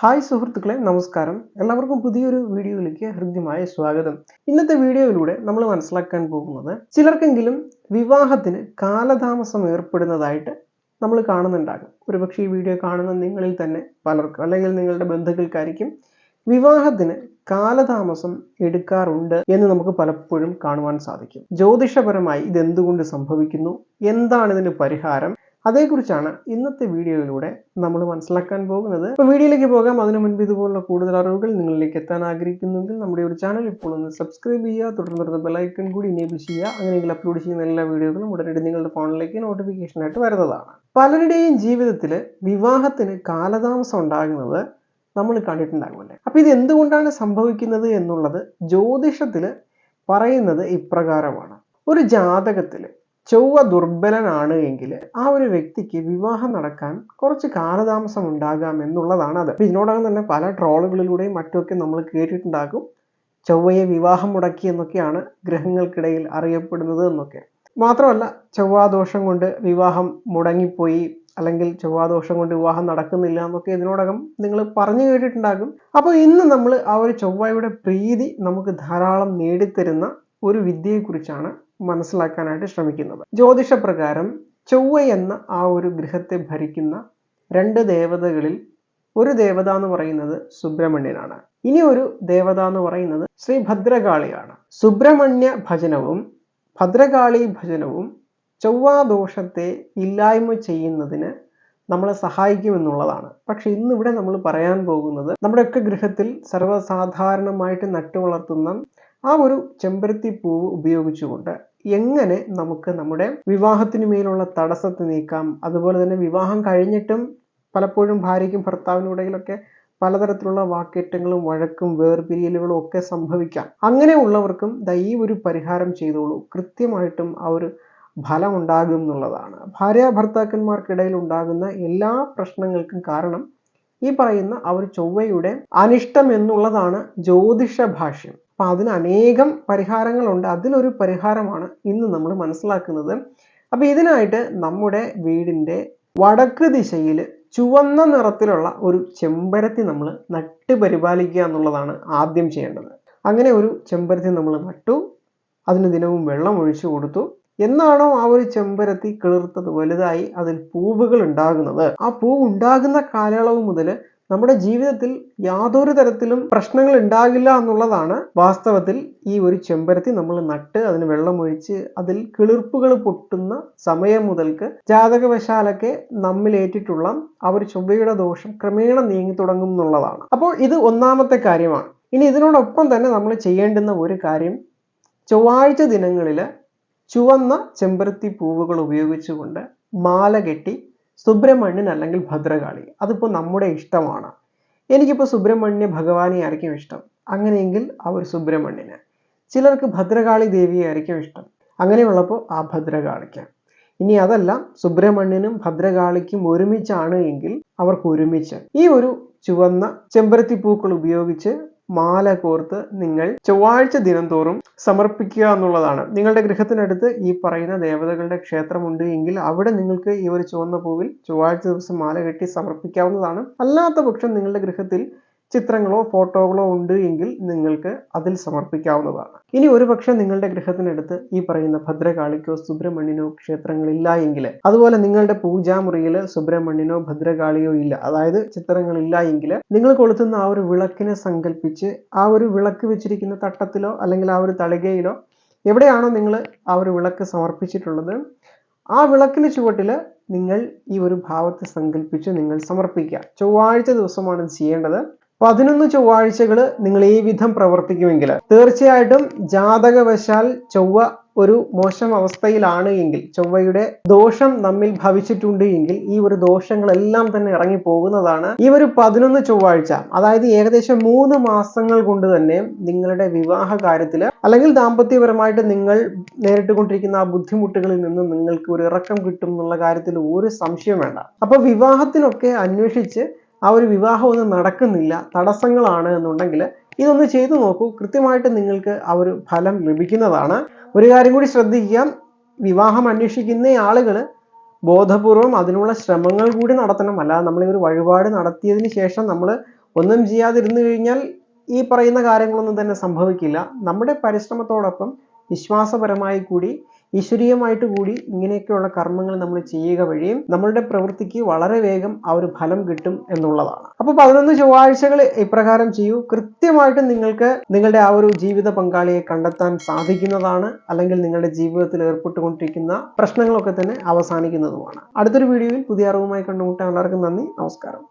Hi സുഹൃത്തുക്കളെ നമസ്കാരം. എല്ലാവർക്കും പുതിയൊരു വീഡിയോയിലേക്ക് ഹൃദ്യമായ സ്വാഗതം. ഇന്നത്തെ വീഡിയോയിലൂടെ നമ്മൾ മനസ്സിലാക്കാൻ പോകുന്നത് ചിലർക്കെങ്കിലും വിവാഹത്തിന് കാലതാമസം ഏർപ്പെടുന്നതായിട്ട് നമ്മൾ കാണുന്നുണ്ടാകും. ഒരുപക്ഷെ ഈ വീഡിയോ കാണുന്ന നിങ്ങളിൽ തന്നെ പലർക്കും അല്ലെങ്കിൽ നിങ്ങളുടെ ബന്ധുക്കൾക്കായിരിക്കും വിവാഹത്തിന് കാലതാമസം എടുക്കാറുണ്ട് എന്ന് നമുക്ക് പലപ്പോഴും കാണുവാൻ സാധിക്കും. ജ്യോതിഷപരമായി ഇതെന്തുകൊണ്ട് സംഭവിക്കുന്നു? എന്താണ് ഇതിന് പരിഹാരം? അതേക്കുറിച്ചാണ് ഇന്നത്തെ വീഡിയോയിലൂടെ നമ്മൾ മനസ്സിലാക്കാൻ പോകുന്നത്. അപ്പോൾ വീഡിയോയിലേക്ക് പോകാം. അതിനു മുൻപ് ഇതുപോലുള്ള കൂടുതൽ അറിവുകൾ നിങ്ങളിലേക്ക് എത്താൻ ആഗ്രഹിക്കുന്നുവെങ്കിൽ നമ്മുടെ ഒരു ചാനൽ ഇപ്പോൾ ഒന്ന് സബ്സ്ക്രൈബ് ചെയ്യുക തുടർന്ന് ബെലൈക്കൺ കൂടി ഇനേബിൾ ചെയ്യുക. അങ്ങനെയെങ്കിൽ അപ്ലോഡ് ചെയ്യുന്ന എല്ലാ വീഡിയോകളും ഉടനടി നിങ്ങളുടെ ഫോണിലേക്ക് നോട്ടിഫിക്കേഷനായിട്ട് വരുന്നതാണ്. പലരുടെയും ജീവിതത്തിൽ വിവാഹത്തിന് കാലതാമസം ഉണ്ടാകുന്നത് നമ്മൾ കണ്ടിട്ടുണ്ടാകുമല്ലേ? അപ്പോൾ ഇത് എന്തുകൊണ്ടാണ് സംഭവിക്കുന്നത് എന്നുള്ളത് ജ്യോതിഷത്തിൽ പറയുന്നത് ഇപ്രകാരമാണ്. ഒരു ജാതകത്തിൽ ചൊവ്വ ദുർബലനാണ് എങ്കിൽ ആ ഒരു വ്യക്തിക്ക് വിവാഹം നടക്കാൻ കുറച്ച് കാലതാമസം ഉണ്ടാകാം എന്നുള്ളതാണ് അത്. ഇതിനോടകം തന്നെ പല ട്രോളുകളിലൂടെയും മറ്റുമൊക്കെ നമ്മൾ കേട്ടിട്ടുണ്ടാകും. ചൊവ്വയെ വിവാഹം മുടക്കി എന്നൊക്കെയാണ് ഗ്രഹങ്ങൾക്കിടയിൽ അറിയപ്പെടുന്നത് എന്നൊക്കെ. മാത്രമല്ല ചൊവ്വാദോഷം കൊണ്ട് വിവാഹം മുടങ്ങിപ്പോയി അല്ലെങ്കിൽ ചൊവ്വാദോഷം കൊണ്ട് വിവാഹം നടക്കുന്നില്ല എന്നൊക്കെ ഇതിനോടകം നിങ്ങൾ പറഞ്ഞു കേട്ടിട്ടുണ്ടാകും. അപ്പോൾ ഇന്ന് നമ്മൾ ആ ഒരു ചൊവ്വയുടെ പ്രീതി നമുക്ക് ധാരാളം നേടിത്തരുന്ന ഒരു വിദ്യയെക്കുറിച്ചാണ് മനസ്സിലാക്കാനായിട്ട് ശ്രമിക്കുന്നത്. ജ്യോതിഷപ്രകാരം ചൊവ്വ എന്ന ആ ഒരു ഗൃഹത്തെ ഭരിക്കുന്ന രണ്ട് ദേവതകളിൽ ഒരു ദേവത എന്ന് പറയുന്നത് സുബ്രഹ്മണ്യനാണ്. ഇനി ഒരു ദേവത എന്ന് പറയുന്നത് ശ്രീ ഭദ്രകാളിയാണ് സുബ്രഹ്മണ്യ ഭജനവും ഭദ്രകാളി ഭജനവും ചൊവ്വാദോഷത്തെ ഇല്ലായ്മ ചെയ്യുന്നതിന് നമ്മളെ സഹായിക്കുമെന്നുള്ളതാണ്. പക്ഷെ ഇന്നിവിടെ നമ്മൾ പറയാൻ പോകുന്നത് നമ്മുടെയൊക്കെ ഗൃഹത്തിൽ സർവസാധാരണമായിട്ട് നട്ടു വളർത്തുന്ന ആ ഒരു ചെമ്പരത്തി പൂവ് ഉപയോഗിച്ചുകൊണ്ട് എങ്ങനെ നമുക്ക് നമ്മുടെ വിവാഹത്തിന് മേലുള്ള തടസ്സത്തെ നീക്കാം? അതുപോലെ തന്നെ വിവാഹം കഴിഞ്ഞിട്ടും പലപ്പോഴും ഭാര്യയ്ക്കും ഭർത്താവിനും ഇടയിലൊക്കെ പലതരത്തിലുള്ള വാക്കേറ്റങ്ങളും വഴക്കും വേർപിരിയലുകളും ഒക്കെ സംഭവിക്കാം. അങ്ങനെയുള്ളവർക്കും ദൈ ഈ ഒരു പരിഹാരം ചെയ്തോളൂ. കൃത്യമായിട്ടും ആ ഒരു ഫലം ഉണ്ടാകും എന്നുള്ളതാണ്. ഭാര്യ ഭർത്താക്കന്മാർക്കിടയിൽ ഉണ്ടാകുന്ന എല്ലാ പ്രശ്നങ്ങൾക്കും കാരണം ഈ പറയുന്ന ആ ഒരു ചൊവ്വയുടെ അനിഷ്ടം എന്നുള്ളതാണ് ജ്യോതിഷ ഭാഷ്യം. അപ്പൊ അതിന് അനേകം പരിഹാരങ്ങളുണ്ട്. അതിലൊരു പരിഹാരമാണ് ഇന്ന് നമ്മൾ മനസ്സിലാക്കുന്നത്. അപ്പൊ ഇതിനായിട്ട് നമ്മുടെ വീടിന്റെ വടക്ക് ദിശയിൽ ചുവന്ന നിറത്തിലുള്ള ഒരു ചെമ്പരത്തി നമ്മൾ നട്ട് പരിപാലിക്കുക എന്നുള്ളതാണ് ആദ്യം ചെയ്യേണ്ടത്. അങ്ങനെ ഒരു ചെമ്പരത്തി നമ്മൾ നട്ടു. അതിന് ദിനവും വെള്ളം ഒഴിച്ചു കൊടുത്തു. എന്നാണോ ആ ഒരു ചെമ്പരത്തി കിളിർത്തത് വലുതായി അതിൽ പൂവുകൾ ഉണ്ടാകുന്നത്. ആ പൂവ് ഉണ്ടാകുന്ന കാലയളവ് മുതൽ നമ്മുടെ ജീവിതത്തിൽ യാതൊരു തരത്തിലും പ്രശ്നങ്ങൾ ഉണ്ടാകില്ല എന്നുള്ളതാണ് വാസ്തവത്തിൽ ഈ ഒരു ചെമ്പരത്തി നമ്മൾ നട്ട് അതിന് വെള്ളമൊഴിച്ച് അതിൽ കിളിർപ്പുകൾ പൊട്ടുന്ന സമയം മുതൽക്ക് ജാതകവശാലൊക്കെ നമ്മിലേറ്റിട്ടുള്ള ആ ഒരു ചൊവ്വയുടെ ദോഷം ക്രമേണ നീങ്ങി തുടങ്ങും എന്നുള്ളതാണ്. അപ്പോൾ ഇത് ഒന്നാമത്തെ കാര്യമാണ്. ഇനി ഇതിനോടൊപ്പം തന്നെ നമ്മൾ ചെയ്യേണ്ടുന്ന ഒരു കാര്യം ചൊവ്വാഴ്ച ദിനങ്ങളിൽ ചുവന്ന ചെമ്പരത്തി പൂവുകൾ ഉപയോഗിച്ചുകൊണ്ട് മാല കെട്ടി സുബ്രഹ്മണ്യൻ അല്ലെങ്കിൽ ഭദ്രകാളി. അതിപ്പോൾ നമ്മുടെ ഇഷ്ടമാണ്. എനിക്കിപ്പോൾ സുബ്രഹ്മണ്യ ഭഗവാനെ ആയിരിക്കും ഇഷ്ടം. അങ്ങനെയെങ്കിൽ ആ ഒരു സുബ്രഹ്മണ്യന്. ചിലർക്ക് ഭദ്രകാളി ദേവിയെ ആയിരിക്കും ഇഷ്ടം. അങ്ങനെയുള്ളപ്പോൾ ആ ഭദ്രകാളിക്ക്. ഇനി അതല്ല സുബ്രഹ്മണ്യനും ഭദ്രകാളിക്കും ഒരുമിച്ചാണ് എങ്കിൽ അവർക്ക് ഒരുമിച്ച് ഈ ഒരു ചുവന്ന ചെമ്പരത്തി പൂക്കൾ ഉപയോഗിച്ച് മാല കോർത്ത് നിങ്ങൾ ചൊവ്വാഴ്ച ദിനം തോറും സമർപ്പിക്കുക എന്നുള്ളതാണ്. നിങ്ങളുടെ ഗൃഹത്തിനടുത്ത് ഈ പറയുന്ന ദേവതകളുടെ ക്ഷേത്രമുണ്ട് എങ്കിൽ അവിടെ നിങ്ങൾക്ക് ഈ ഒരു ചുവന്ന പൂവിൽ ചൊവ്വാഴ്ച ദിവസം മാല കെട്ടി സമർപ്പിക്കാവുന്നതാണ്. അല്ലാത്ത പക്ഷം നിങ്ങളുടെ ഗൃഹത്തിൽ ചിത്രങ്ങളോ ഫോട്ടോകളോ ഉണ്ട് എങ്കിൽ നിങ്ങൾക്ക് അതിൽ സമർപ്പിക്കാവുന്നതാണ്. ഇനി ഒരുപക്ഷെ നിങ്ങളുടെ ഗൃഹത്തിനടുത്ത് ഈ പറയുന്ന ഭദ്രകാളിക്കോ സുബ്രഹ്മണ്യനോ ക്ഷേത്രങ്ങളില്ല എങ്കിൽ അതുപോലെ നിങ്ങളുടെ പൂജാമുറിയിൽ സുബ്രഹ്മണ്യനോ ഭദ്രകാളിയോ ഇല്ല അതായത് ചിത്രങ്ങളില്ല എങ്കിൽ നിങ്ങൾ കൊളുത്തുന്ന ആ ഒരു വിളക്കിനെ സങ്കല്പിച്ച് ആ ഒരു വിളക്ക് വെച്ചിരിക്കുന്ന തട്ടത്തിലോ അല്ലെങ്കിൽ ആ ഒരു തളികയിലോ എവിടെയാണോ നിങ്ങൾ ആ ഒരു വിളക്ക് സമർപ്പിച്ചിട്ടുള്ളത് ആ വിളക്കിന് ചുവട്ടിൽ നിങ്ങൾ ഈ ഒരു ഭാവത്തെ സങ്കല്പിച്ച് നിങ്ങൾ സമർപ്പിക്കുക. ചൊവ്വാഴ്ച ദിവസമാണ് ചെയ്യേണ്ടത്. പതിനൊന്ന് ചൊവ്വാഴ്ചകൾ നിങ്ങൾ ഈ വിധം പ്രവർത്തിക്കുമെങ്കിൽ തീർച്ചയായിട്ടും ജാതകവശാൽ ചൊവ്വ ഒരു മോശം അവസ്ഥയിലാണ് എങ്കിൽ ചൊവ്വയുടെ ദോഷം നമ്മിൽ ഭവിച്ചിട്ടുണ്ട് എങ്കിൽ ഈ ഒരു ദോഷങ്ങളെല്ലാം തന്നെ ഇറങ്ങി പോകുന്നതാണ് ഈ ഒരു പതിനൊന്ന് ചൊവ്വാഴ്ച. അതായത് ഏകദേശം മൂന്ന് മാസങ്ങൾ കൊണ്ട് തന്നെ നിങ്ങളുടെ വിവാഹ കാര്യത്തിൽ അല്ലെങ്കിൽ ദാമ്പത്യപരമായിട്ട് നിങ്ങൾ നേരിട്ട് കൊണ്ടിരിക്കുന്ന ആ ബുദ്ധിമുട്ടുകളിൽ നിന്ന് നിങ്ങൾക്ക് ഒരു ഇറക്കം കിട്ടും എന്നുള്ള കാര്യത്തിൽ ഒരു സംശയം വേണ്ട. അപ്പൊ വിവാഹത്തിനൊക്കെ അന്വേഷിച്ച് ആ ഒരു വിവാഹം ഒന്നും നടക്കുന്നില്ല. തടസ്സങ്ങളാണ് എന്നുണ്ടെങ്കിൽ ഇതൊന്ന് ചെയ്തു നോക്കൂ. കൃത്യമായിട്ട് നിങ്ങൾക്ക് ആ ഒരു ഫലം ലഭിക്കുന്നതാണ്. ഒരു കാര്യം കൂടി ശ്രദ്ധിക്കുക. വിവാഹം അന്വേഷിക്കുന്ന ആളുകൾ ബോധപൂർവം അതിനുള്ള ശ്രമങ്ങൾ കൂടി നടത്തണം. അല്ലാതെ നമ്മൾ ഒരു വഴിപാട് നടത്തിയതിന് ശേഷം നമ്മൾ ഒന്നും ചെയ്യാതിരുന്നു കഴിഞ്ഞാൽ ഈ പറയുന്ന കാര്യങ്ങളൊന്നും തന്നെ സംഭവിക്കില്ല. നമ്മുടെ പരിശ്രമത്തോടൊപ്പം വിശ്വാസപരമായി കൂടി ഈശ്വരീയമായിട്ട് കൂടി ഇങ്ങനെയൊക്കെയുള്ള കർമ്മങ്ങൾ നമ്മൾ ചെയ്യുക വഴിയും നമ്മളുടെ പ്രവൃത്തിക്ക് വളരെ വേഗം ആ ഒരു ഫലം കിട്ടും എന്നുള്ളതാണ്. അപ്പോൾ പതിനൊന്ന് ചൊവ്വാഴ്ചകൾ ഇപ്രകാരം ചെയ്യൂ. കൃത്യമായിട്ട് നിങ്ങൾക്ക് നിങ്ങളുടെ ആ ഒരു ജീവിത പങ്കാളിയെ കണ്ടെത്താൻ സാധിക്കുന്നതാണ് അല്ലെങ്കിൽ നിങ്ങളുടെ ജീവിതത്തിൽ ഏർപ്പെട്ടുകൊണ്ടിരിക്കുന്ന പ്രശ്നങ്ങളൊക്കെ തന്നെ അവസാനിക്കുന്നതുമാണ്. അടുത്തൊരു വീഡിയോയിൽ പുതിയ അറിവുമായി കണ്ടുമുട്ടാൻ എല്ലാവർക്കും നന്ദി. നമസ്കാരം.